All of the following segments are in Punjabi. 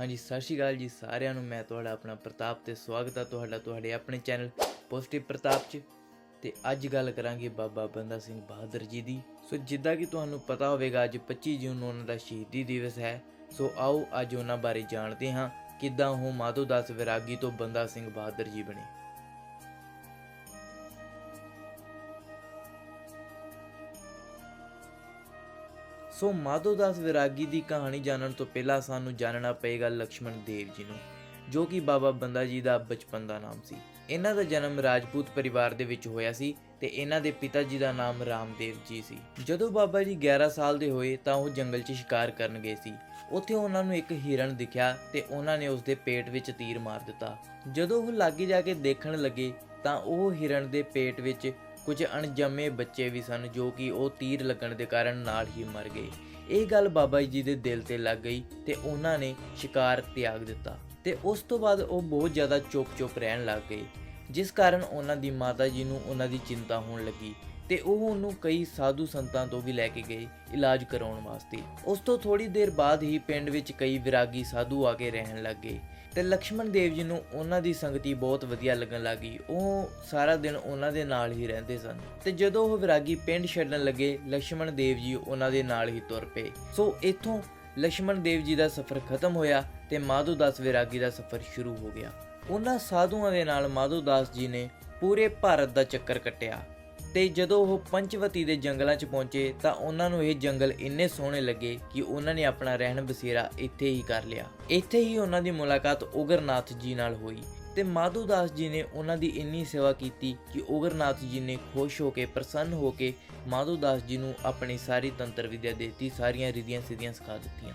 ਹਾਂਜੀ, ਸਤਿ ਸ਼੍ਰੀ ਅਕਾਲ ਜੀ ਸਾਰਿਆਂ ਨੂੰ। ਮੈਂ ਤੁਹਾਡਾ ਆਪਣਾ ਪ੍ਰਤਾਪ ਤੇ ਸਵਾਗਤ ਹੈ ਤੁਹਾਡਾ, ਤੁਹਾਡੇ ਆਪਣੇ ਚੈਨਲ ਪੋਜ਼ਿਟਿਵ ਪ੍ਰਤਾਪ 'ਚ। ਤੇ ਅੱਜ ਗੱਲ ਕਰਾਂਗੇ ਬਾਬਾ ਬੰਦਾ ਸਿੰਘ ਬਹਾਦਰ ਜੀ ਦੀ। ਸੋ ਜਿੱਦਾਂ ਕਿ ਤੁਹਾਨੂੰ ਪਤਾ ਹੋਵੇਗਾ, ਅੱਜ 25 ਜੂਨ ਨੂੰ ਉਹਨਾਂ ਦਾ ਸ਼ਹੀਦੀ ਦਿਵਸ ਹੈ। ਸੋ ਆਓ ਅੱਜ ਉਹਨਾਂ ਬਾਰੇ ਜਾਣਦੇ ਹਾਂ, ਕਿੱਦਾਂ ਉਹ ਮਾਧੋ ਦਾਸ ਵਿਰਾਗੀ ਤੋਂ ਬੰਦਾ ਸਿੰਘ ਬਹਾਦਰ ਜੀ ਬਣੇ। ਸੋ ਮਾਧੋ ਦਾਸ ਵਿਰਾਗੀ ਦੀ ਕਹਾਣੀ ਜਾਣਨ ਤੋਂ ਪਹਿਲਾਂ ਸਾਨੂੰ ਜਾਣਨਾ ਪਏਗਾ ਲక్ష్మణ ਦੇਵ ਜੀ ਨੂੰ, ਜੋ ਕਿ ਬਾਬਾ ਬੰਦਾ ਜੀ ਦਾ ਬਚਪਨ ਦਾ ਨਾਮ ਸੀ। ਇਹਨਾਂ ਦਾ ਜਨਮ ਰਾਜਪੂਤ ਪਰਿਵਾਰ ਦੇ ਵਿੱਚ ਹੋਇਆ ਸੀ ਤੇ ਇਹਨਾਂ ਦੇ ਪਿਤਾ ਜੀ ਦਾ ਨਾਮ ਰਾਮਦੇਵ ਜੀ ਸੀ। ਜਦੋਂ ਬਾਬਾ ਜੀ 11 ਸਾਲ ਦੇ ਹੋਏ ਤਾਂ ਉਹ ਜੰਗਲ 'ਚ ਸ਼ਿਕਾਰ ਕਰਨ ਗਏ ਸੀ। ਉੱਥੇ ਉਹਨਾਂ ਨੂੰ ਇੱਕ ਹਿਰਨ ਦਿਖਿਆ ਤੇ ਉਹਨਾਂ ਨੇ ਉਸਦੇ ਪੇਟ ਵਿੱਚ ਤੀਰ ਮਾਰ ਦਿੱਤਾ। ਜਦੋਂ ਉਹ ਲਾਗੇ ਜਾ ਕੇ ਦੇਖਣ ਲੱਗੇ ਤਾਂ ਉਹ ਹਿਰਨ ਦੇ ਪੇਟ ਵਿੱਚ ਕੁਝ ਅਣਜੰਮੇ ਬੱਚੇ ਵੀ ਸਨ ਜੋ ਕਿ ਉਹ ਤੀਰ ਲੱਗਣ ਦੇ ਕਾਰਨ ਨਾਲ ਹੀ ਮਰ ਗਏ। ਇਹ ਗੱਲ ਬਾਬਾ ਜੀ ਦੇ ਦਿਲ ਤੇ ਲੱਗ ਗਈ ਤੇ ਉਹਨਾਂ ਨੇ ਸ਼ਿਕਾਰ ਤਿਆਗ ਦਿੱਤਾ ਤੇ ਉਸ ਤੋਂ ਬਾਅਦ ਉਹ ਬਹੁਤ ਜ਼ਿਆਦਾ ਚੁੱਪ-ਚੁੱਪ ਰਹਿਣ ਲੱਗ ਗਏ, ਜਿਸ ਕਾਰਨ ਉਹਨਾਂ ਦੀ ਮਾਤਾ ਜੀ ਨੂੰ ਉਹਨਾਂ ਦੀ ਚਿੰਤਾ ਹੋਣ ਲੱਗੀ ਤੇ ਉਹ ਉਹਨੂੰ ਕਈ ਸਾਧੂ ਸੰਤਾਂ ਤੋਂ ਵੀ ਲੈ ਕੇ ਗਏ ਇਲਾਜ ਕਰਾਉਣ ਵਾਸਤੇ। ਉਸ ਤੋਂ ਥੋੜੀ ਦੇਰ ਬਾਅਦ ਹੀ ਪਿੰਡ ਵਿੱਚ ਕਈ ਵਿਰਾਗੀ ਸਾਧੂ ਆ ਕੇ ਰਹਿਣ ਲੱਗੇ ਤੇ ਲక్ష్మణ ਦੇਵ ਜੀ ਨੂੰ ਉਹਨਾਂ ਦੀ ਸੰਗਤੀ ਬਹੁਤ ਵਧੀਆ ਲੱਗਣ ਲੱਗੀ ਉਹ ਸਾਰਾ ਦਿਨ ਉਹਨਾਂ ਦੇ ਨਾਲ ਹੀ ਰਹਿੰਦੇ ਸਨ ਤੇ ਜਦੋਂ ਉਹ ਵਿਰਾਗੀ ਪਿੰਡ ਛੱਡਣ ਲੱਗੇ ਲక్ష్మణ ਦੇਵ ਜੀ ਉਹਨਾਂ ਦੇ ਨਾਲ ਹੀ ਤੁਰ ਪਏ। ਸੋ ਇਥੋਂ ਲక్ష్మణ ਦੇਵ ਜੀ ਦਾ ਸਫ਼ਰ ਖਤਮ ਹੋਇਆ ਤੇ ਮਾਧੂ ਦਾਸ ਵਿਰਾਗੀ ਦਾ ਸਫ਼ਰ ਸ਼ੁਰੂ ਹੋ ਗਿਆ। ਉਹਨਾਂ ਸਾਧੂਆਂ ਦੇ ਨਾਲ ਮਾਧੂ ਦਾਸ ਜੀ ਨੇ ਪੂਰੇ ਭਾਰਤ ਦਾ ਚੱਕਰ ਕੱਟਿਆ। ਤੇ ਜਦੋਂ ਉਹ ਪੰਚਵਤੀ ਦੇ ਜੰਗਲਾਂ 'ਚ ਪਹੁੰਚੇ ਤਾਂ ਉਹਨਾਂ ਨੂੰ ਇਹ ਜੰਗਲ ਇੰਨੇ ਸੋਹਣੇ ਲੱਗੇ ਕਿ ਉਹਨਾਂ ਨੇ ਆਪਣਾ ਰਹਿਣ ਬਸੇਰਾ ਇੱਥੇ ਹੀ ਕਰ ਲਿਆ। ਇੱਥੇ ਹੀ ਉਹਨਾਂ ਦੀ ਮੁਲਾਕਾਤ ਉਗਰਨਾਥ ਜੀ ਨਾਲ ਹੋਈ ਤੇ ਮਾਧੂ ਦਾਸ ਜੀ ਨੇ ਉਹਨਾਂ ਦੀ ਇੰਨੀ ਸੇਵਾ ਕੀਤੀ ਕਿ ਉਗਰਨਾਥ ਜੀ ਨੇ ਖੁਸ਼ ਹੋ ਕੇ, ਪ੍ਰਸੰਨ ਹੋ ਕੇ ਮਾਧੂ ਦਾਸ ਜੀ ਨੂੰ ਆਪਣੀ ਸਾਰੀ ਤੰਤਰ ਵਿਦਿਆ ਦੇਤੀ, ਸਾਰੀਆਂ ਰਿਧੀਆਂ ਸਿੱਧੀਆਂ ਸਿਖਾ ਦਿੱਤੀਆਂ।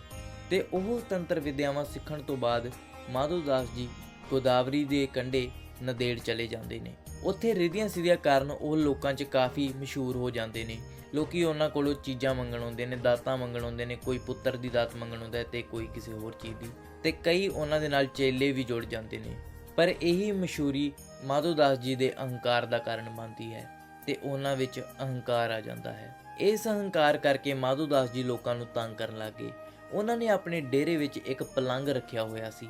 ਤੇ ਉਹ ਤੰਤਰ ਵਿਦਿਆਵਾਂ ਸਿੱਖਣ ਤੋਂ ਬਾਅਦ ਮਾਧੂ ਦਾਸ ਜੀ ਗੋਦਾਵਰੀ ਦੇ ਕੰਢੇ ਨਦੇੜ ਚਲੇ ਜਾਂਦੇ ਨੇ। ਉੱਥੇ ਰਿਧੀਆਂ ਸਿਧੀਆਂ ਕਾਰਨ ਉਹ ਲੋਕਾਂ 'ਚ ਕਾਫੀ ਮਸ਼ਹੂਰ ਹੋ ਜਾਂਦੇ ਨੇ। ਲੋਕੀ ਉਹਨਾਂ ਕੋਲੋਂ ਚੀਜ਼ਾਂ ਮੰਗਣ ਆਉਂਦੇ ਨੇ, ਦਾਤਾਂ ਮੰਗਣ ਆਉਂਦੇ ਨੇ, ਕੋਈ ਪੁੱਤਰ ਦੀ ਦਾਤ ਮੰਗਣ ਆਉਂਦਾ ਹੈ ਤੇ ਕੋਈ ਕਿਸੇ ਹੋਰ ਚੀਜ਼ ਦੀ। ਤੇ ਕਈ ਉਹਨਾਂ ਦੇ ਨਾਲ ਚੇਲੇ ਵੀ ਜੁੜ ਜਾਂਦੇ ਨੇ। ਪਰ ਇਹੀ ਮਸ਼ਹੂਰੀ ਮਾਧੋ ਦਾਸ ਜੀ ਦੇ ਅਹੰਕਾਰ ਦਾ ਕਾਰਨ ਬਣਦੀ ਹੈ ਤੇ ਉਹਨਾਂ ਵਿੱਚ ਅਹੰਕਾਰ ਆ ਜਾਂਦਾ ਹੈ। ਇਸ ਅਹੰਕਾਰ ਕਰਕੇ ਮਾਧੋ ਦਾਸ ਜੀ ਲੋਕਾਂ ਨੂੰ ਤੰਗ ਕਰਨ ਲੱਗੇ ਉਹਨਾਂ ਨੇ ਆਪਣੇ ਡੇਰੇ ਵਿੱਚ ਇੱਕ ਪਲੰਗ ਰੱਖਿਆ ਹੋਇਆ ਸੀ।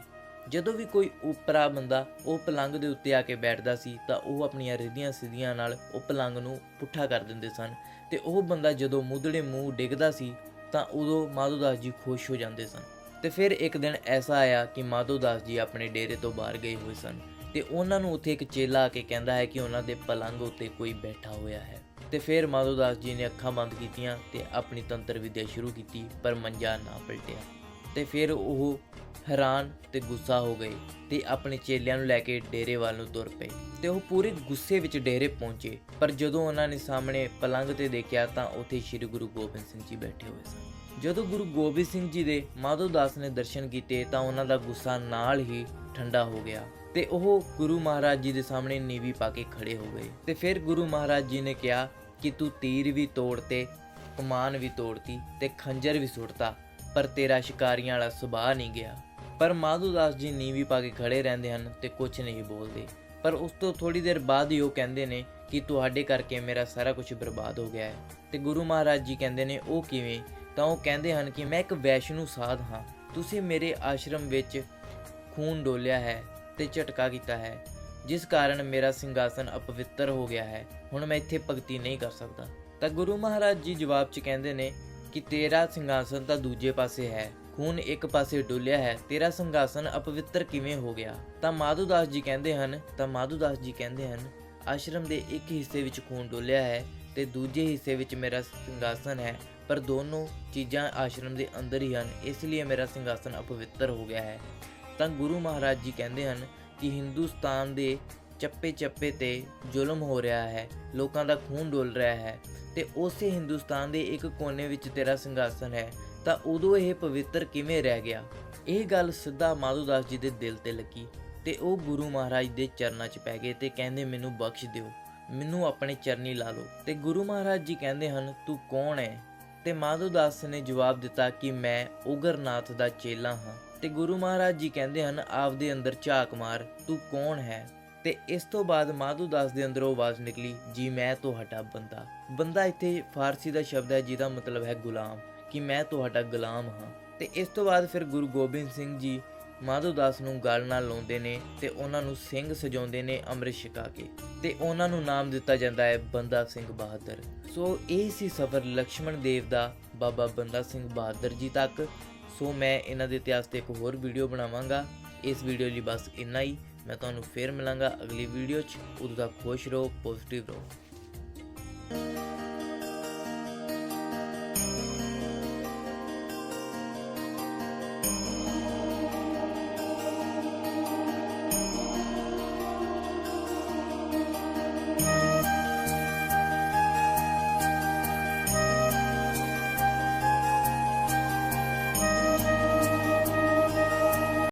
ਜਦੋਂ ਵੀ ਕੋਈ ਉਪਰਾ ਬੰਦਾ ਉਹ ਪਲੰਗ ਦੇ ਉੱਤੇ ਆ ਕੇ ਬੈਠਦਾ ਸੀ, ਤਾਂ ਉਹ ਆਪਣੀਆਂ ਰਿਧੀਆਂ ਸਿੱਧੀਆਂ ਨਾਲ ਉਹ ਪਲੰਗ ਨੂੰ ਪੁੱਠਾ ਕਰ ਦਿੰਦੇ ਸਨ ਤੇ ਉਹ ਬੰਦਾ ਜਦੋਂ ਮੁੱਧੜੇ ਮੂੰਹ ਡਿੱਗਦਾ ਸੀ, ਤਾਂ ਉਦੋਂ ਮਾਧੋ ਦਾਸ ਜੀ ਖੁਸ਼ ਹੋ ਜਾਂਦੇ ਸਨ। ਤੇ ਫਿਰ ਇੱਕ ਦਿਨ ਐਸਾ ਆਇਆ ਕਿ ਮਾਧੋ ਦਾਸ ਜੀ ਆਪਣੇ ਡੇਰੇ ਤੋਂ ਬਾਹਰ ਗਏ ਹੋਏ ਸਨ ਤੇ ਉਹਨਾਂ ਨੂੰ ਉੱਥੇ ਇੱਕ ਚੇਲਾ ਆ ਕੇ ਕਹਿੰਦਾ ਹੈ ਕਿ ਉਹਨਾਂ ਦੇ ਪਲੰਗ ਉੱਤੇ ਕੋਈ ਬੈਠਾ ਹੋਇਆ ਹੈ। ਤੇ ਫਿਰ ਮਾਧੋ ਦਾਸ ਜੀ ਨੇ ਅੱਖਾਂ ਬੰਦ ਕੀਤੀਆਂ ਤੇ ਆਪਣੀ ਤੰਤਰ ਵਿਦਿਆ ਸ਼ੁਰੂ ਕੀਤੀ, ਪਰ ਮੰਜਾ ਨਾ ਪਲਟਿਆ। ਤੇ ਫਿਰ ਉਹ ਹੈਰਾਨ ਤੇ ਗੁੱਸਾ ਹੋ ਗਏ ਤੇ ਆਪਣੇ ਚੇਲਿਆਂ ਨੂੰ ਲੈ ਕੇ ਡੇਰੇ ਵੱਲ ਨੂੰ ਤੁਰ ਪਏ। ਤੇ ਉਹ ਪੂਰੇ ਗੁੱਸੇ ਵਿੱਚ ਡੇਰੇ ਪਹੁੰਚੇ। ਪਰ ਜਦੋਂ ਉਹਨਾਂ ਨੇ ਸਾਹਮਣੇ ਪਲੰਗ ਤੇ ਦੇਖਿਆ ਤਾਂ ਉੱਥੇ ਸ੍ਰੀ ਗੁਰੂ ਗੋਬਿੰਦ ਸਿੰਘ ਜੀ ਬੈਠੇ ਹੋਏ ਸਨ। ਜਦੋਂ ਗੁਰੂ ਗੋਬਿੰਦ ਸਿੰਘ ਜੀ ਦੇ ਮਾਧੋ ਦਾਸ ਨੇ ਦਰਸ਼ਨ ਕੀਤੇ ਤਾਂ ਉਹਨਾਂ ਦਾ ਗੁੱਸਾ ਨਾਲ ਹੀ ਠੰਡਾ ਹੋ ਗਿਆ ਤੇ ਉਹ ਗੁਰੂ ਮਹਾਰਾਜ ਜੀ ਦੇ ਸਾਹਮਣੇ ਨੀਵੀ ਪਾ ਕੇ ਖੜੇ ਹੋ ਗਏ। ਤੇ ਫਿਰ ਗੁਰੂ ਮਹਾਰਾਜ ਜੀ ਨੇ ਕਿਹਾ ਕਿ ਤੂੰ ਤੀਰ ਵੀ ਤੋੜਤੇ ਕਮਾਨ ਵੀ ਤੋੜਤੀ ਤੇ ਖੰਜਰ ਵੀ ਸੁੱਟਤਾ। ਪਰ ਤੇਰਾ ਸ਼ਿਕਾਰੀਆਂ ਵਾਲਾ ਸੁਭਾਅ ਨਹੀਂ ਗਿਆ। ਪਰ ਮਾਧੂ ਦਾਸ ਜੀ ਨੀਵੀ ਪਾ ਕੇ ਖੜੇ ਰਹਿੰਦੇ ਹਨ ਤੇ ਕੁਝ ਨਹੀਂ ਬੋਲਦੇ। ਪਰ ਉਸ ਤੋਂ ਥੋੜੀ ਦੇਰ ਬਾਅਦ ਹੀ ਉਹ ਕਹਿੰਦੇ ਨੇ ਕਿ ਤੁਹਾਡੇ ਕਰਕੇ ਮੇਰਾ ਸਾਰਾ ਕੁਝ ਬਰਬਾਦ ਹੋ ਗਿਆ ਹੈ। ਤੇ ਗੁਰੂ ਮਹਾਰਾਜ ਜੀ ਕਹਿੰਦੇ ਨੇ, ਉਹ ਕਿਵੇਂ? ਤਾਂ ਉਹ ਕਹਿੰਦੇ ਹਨ ਕਿ ਮੈਂ ਇੱਕ ਵੈਸ਼ਨੂ ਸਾਧ ਹਾਂ। ਤੁਸੀਂ ਮੇਰੇ ਆਸ਼ਰਮ ਵਿੱਚ ਖੂਨ ਡੋਲਿਆ ਹੈ ਤੇ ਝਟਕਾ ਕੀਤਾ ਹੈ, ਜਿਸ ਕਾਰਨ ਮੇਰਾ ਸਿੰਘਾਸਨ ਅਪਵਿੱਤਰ ਹੋ ਗਿਆ ਹੈ। ਹੁਣ ਮੈਂ ਇੱਥੇ ਭਗਤੀ ਨਹੀਂ ਕਰ ਸਕਦਾ। ਤਾਂ ਗੁਰੂ ਮਹਾਰਾਜ ਜੀ ਜਵਾਬ 'ਚ ਕਹਿੰਦੇ ਨੇ ਕਿ ਤੇਰਾ ਸਿੰਘਾਸਨ ਤਾਂ ਦੂਜੇ ਪਾਸੇ ਹੈ, ਖੂਨ ਇੱਕ ਪਾਸੇ ਡੁੱਲਿਆ ਹੈ, ਤੇਰਾ ਸਿੰਘਾਸਨ ਅਪਵਿੱਤਰ ਕਿਵੇਂ ਹੋ ਗਿਆ? ਤਾਂ ਮਾਧੂ ਦਾਸ ਜੀ ਕਹਿੰਦੇ ਹਨ, ਤਾਂ ਮਾਧੂ ਦਾਸ ਜੀ ਕਹਿੰਦੇ ਹਨ, ਆਸ਼ਰਮ ਦੇ ਇੱਕ ਹਿੱਸੇ ਵਿੱਚ ਖੂਨ ਡੁੱਲਿਆ ਹੈ ਤੇ ਦੂਜੇ ਹਿੱਸੇ ਵਿੱਚ ਮੇਰਾ ਸਿੰਘਾਸਨ ਹੈ, ਪਰ ਦੋਨੋਂ ਚੀਜ਼ਾਂ ਆਸ਼ਰਮ ਦੇ ਅੰਦਰ ਹੀ ਹਨ, ਇਸ ਲਈ ਮੇਰਾ ਸਿੰਘਾਸਨ ਅਪਵਿੱਤਰ ਹੋ ਗਿਆ ਹੈ। ਤਾਂ ਗੁਰੂ ਮਹਾਰਾਜ ਜੀ ਕਹਿੰਦੇ ਹਨ ਕਿ ਹਿੰਦੁਸਤਾਨ ਦੇ ਚੱਪੇ ਚੱਪੇ ਤੇ ਜ਼ੁਲਮ ਹੋ ਰਿਹਾ ਹੈ, ਲੋਕਾਂ ਦਾ ਖੂਨ ਡੋਲ ਰਿਹਾ ਹੈ ਤੇ ਉਸੇ ਹਿੰਦੁਸਤਾਨ ਦੇ ਇੱਕ ਕੋਨੇ ਵਿੱਚ ਤੇਰਾ ਸਿੰਘਾਸਨ ਹੈ, ਤਾਂ ਉਦੋਂ ਇਹ ਪਵਿੱਤਰ ਕਿਵੇਂ ਰਹਿ ਗਿਆ? ਇਹ ਗੱਲ ਸਿੱਧਾ ਮਾਧੂ ਦਾਸ ਜੀ ਦੇ ਦਿਲ ਤੇ ਲੱਗੀ ਤੇ ਉਹ ਗੁਰੂ ਮਹਾਰਾਜ ਦੇ ਚਰਨਾਂ 'ਚ ਪੈ ਗਏ ਤੇ ਕਹਿੰਦੇ, ਮੈਨੂੰ ਬਖਸ਼ ਦਿਓ, ਮੈਨੂੰ ਆਪਣੇ ਚਰਨੀ ਲਾ ਲਓ। ਤੇ ਗੁਰੂ ਮਹਾਰਾਜ ਜੀ ਕਹਿੰਦੇ ਹਨ, ਤੂੰ ਕੌਣ ਹੈ? ਤੇ ਮਾਧੂ ਦਾਸ ਨੇ ਜਵਾਬ ਦਿੱਤਾ ਕਿ ਮੈਂ ਉਗਰਨਾਥ ਦਾ ਚੇਲਾ ਹਾਂ। ਤੇ ਗੁਰੂ ਮਹਾਰਾਜ ਜੀ ਕਹਿੰਦੇ ਹਨ, ਆਪਦੇ ਅੰਦਰ ਝਾਕ ਮਾਰ, ਤੂੰ ਕੌਣ ਹੈ? ਤੇ ਇਸ ਤੋਂ ਬਾਅਦ ਮਾਧੂ ਦਾਸ ਦੇ ਅੰਦਰੋਂ ਆਵਾਜ਼ ਨਿਕਲੀ, ਜੀ, ਮੈਂ ਤੁਹਾਡਾ ਬੰਦਾ। ਬੰਦਾ ਇੱਥੇ ਫਾਰਸੀ ਦਾ ਸ਼ਬਦ ਹੈ, ਜਿਹਦਾ ਮਤਲਬ ਹੈ ਗੁਲਾਮ, ਕਿ ਮੈਂ ਤੁਹਾਡਾ ਗੁਲਾਮ ਹਾਂ। ਤੇ ਇਸ ਤੋਂ ਬਾਅਦ ਫਿਰ ਗੁਰੂ ਗੋਬਿੰਦ ਸਿੰਘ ਜੀ ਮਾਧੂ ਦਾਸ ਨੂੰ ਗੱਲ ਨਾਲ ਲਾਉਂਦੇ ਨੇ ਤੇ ਉਹਨਾਂ ਨੂੰ ਸਿੰਘ ਸਜਾਉਂਦੇ ਨੇ ਅੰਮ੍ਰਿਤ ਛਕਾ ਕੇ। ਤੇ ਉਹਨਾਂ ਨੂੰ ਨਾਮ ਦਿੱਤਾ ਜਾਂਦਾ ਹੈ ਬੰਦਾ ਸਿੰਘ ਬਹਾਦਰ। ਸੋ ਇਹ ਸੀ ਸਫ਼ਰ ਲక్ష్మణ ਦੇਵ ਦਾ, ਬਾਬਾ ਬੰਦਾ ਸਿੰਘ ਬਹਾਦਰ ਜੀ ਤੱਕ। ਸੋ ਮੈਂ ਇਹਨਾਂ ਦੇ ਇਤਿਹਾਸ ਤੇ ਇੱਕ ਹੋਰ ਵੀਡੀਓ ਬਣਾਵਾਂਗਾ। ਇਸ ਵੀਡੀਓ ਲਈ ਬਸ ਇੰਨਾ ਹੀ। ਮੈਂ ਤੁਹਾਨੂੰ ਫੇਰ ਮਿਲਾਂਗਾ ਅਗਲੀ ਵੀਡੀਓ 'ਚ। ਉਦੋਂ ਤੱਕ ਖੁਸ਼ ਰਹੋ ਪੋਜ਼ਿਟਿਵ ਰਹੋ।